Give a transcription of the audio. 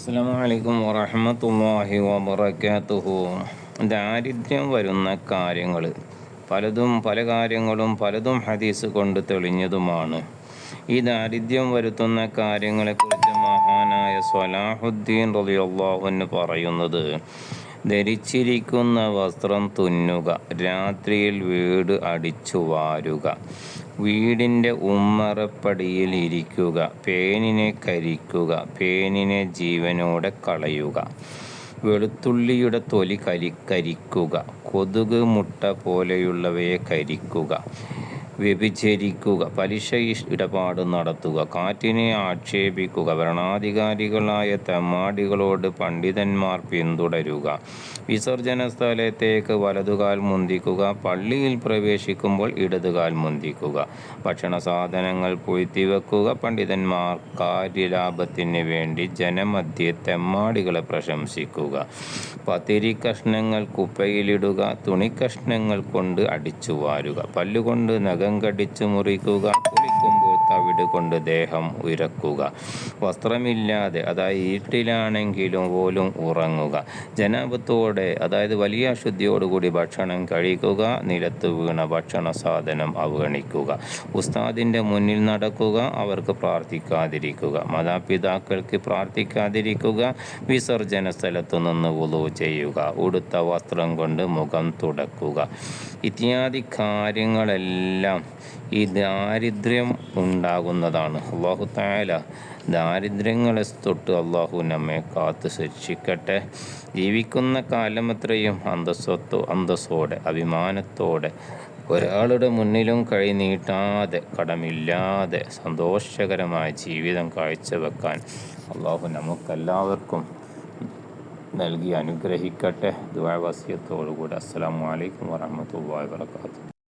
അസ്സാമലൈക്കും വറഹമത്തല്ലാഹി വബർക്കാത്തുഹു ദാരിദ്ര്യം വരുന്ന കാര്യങ്ങൾ പലതും പല കാര്യങ്ങളും പലതും ഹദീസ് കൊണ്ട് തെളിഞ്ഞതുമാണ്. ഈ ദാരിദ്ര്യം വരുത്തുന്ന കാര്യങ്ങളെക്കുറിച്ച് മഹാനായ സ്വലാഹുദ്ദീൻ റളിയല്ലാഹു പറയുന്നത് ധരിച്ചിരിക്കുന്ന വസ്ത്രം തുന്നുക. രാത്രിയിൽ വീട് അടിച്ചു വാരുക. വീടിന്റെ ഉമ്മറപ്പടിയിൽ ഇരിക്കുക. പേനിനെ കരിക്കുക. പേനിനെ ജീവനോടെ കളയുക. വെളുത്തുള്ളിയുടെ തൊലി കരി കരിക്കുക. കൊതുക് മുട്ട പോലെയുള്ളവയെ കരിക്കുക. വ്യഭിചരിക്കുക പലിശ ഇടപാട് നടത്തുക കാറ്റിനെ ആക്ഷേപിക്കുക ഭരണാധികാരികളായ തെമ്മാടികളോട് പണ്ഡിതന്മാർ പിന്തുടരുക വിസർജന സ്ഥലത്തേക്ക് വലതുകാൽ മുന്തിക്കുക പള്ളിയിൽ പ്രവേശിക്കുമ്പോൾ ഇടതുകാൽ മുന്തിക്കുക ഭക്ഷണ സാധനങ്ങൾ പൊയ്ത്തിവെക്കുക പണ്ഡിതന്മാർ കാര്യലാഭത്തിന് വേണ്ടി ജനമധ്യ തെമ്മാടികളെ പ്രശംസിക്കുക പത്തിരി കഷ്ണങ്ങൾ കുപ്പയിലിടുക തുണിക്കഷ്ണങ്ങൾ കൊണ്ട് അടിച്ചു വാരുക പല്ലുകൊണ്ട് നഖം നഖം കടിച്ചു മുറിക്കുക. തവിട് കൊണ്ട് ദേഹം ഉയരക്കുക വസ്ത്രമില്ലാതെ അതായത് ഈട്ടിലാണെങ്കിലും പോലും ഉറങ്ങുക. ജനാപത്തോടെ അതായത് വലിയ അശുദ്ധിയോടുകൂടി ഭക്ഷണം കഴിക്കുക നിലത്ത് വീണ ഭക്ഷണ സാധനം അവഗണിക്കുക. ഉസ്താദിന്റെ മുന്നിൽ നടക്കുക അവർക്ക് പ്രാർത്ഥിക്കാതിരിക്കുക. മാതാപിതാക്കൾക്ക് പ്രാർത്ഥിക്കാതിരിക്കുക വിസർജന സ്ഥലത്തു നിന്ന് ഉളു ചെയ്യുക ഉടുത്ത വസ്ത്രം കൊണ്ട് മുഖം തുടക്കുക. ഇത്യാദി കാര്യങ്ങളെല്ലാം ഈ ദാരിദ്ര്യം ഉണ്ടാകുന്നതാണ്. അള്ളാഹു തായാല ദാരിദ്ര്യങ്ങളെ തൊട്ട് അള്ളാഹു നമ്മെ കാത്തു ശിക്ഷിക്കട്ടെ ജീവിക്കുന്ന കാലം അത്രയും അന്തസ്വത്തോ അന്തസ്സോടെ അഭിമാനത്തോടെ ഒരാളുടെ മുന്നിലും കൈ നീട്ടാതെ കടമില്ലാതെ സന്തോഷകരമായ ജീവിതം കാഴ്ചവെക്കാൻ അള്ളാഹു നമുക്കെല്ലാവർക്കും നൽകി അനുഗ്രഹിക്കട്ടെ. ദുവാവസ്യത്തോടുകൂടി അസ്സാം വലൈക്കും വാഹമത്തല്ലാ വാത്തു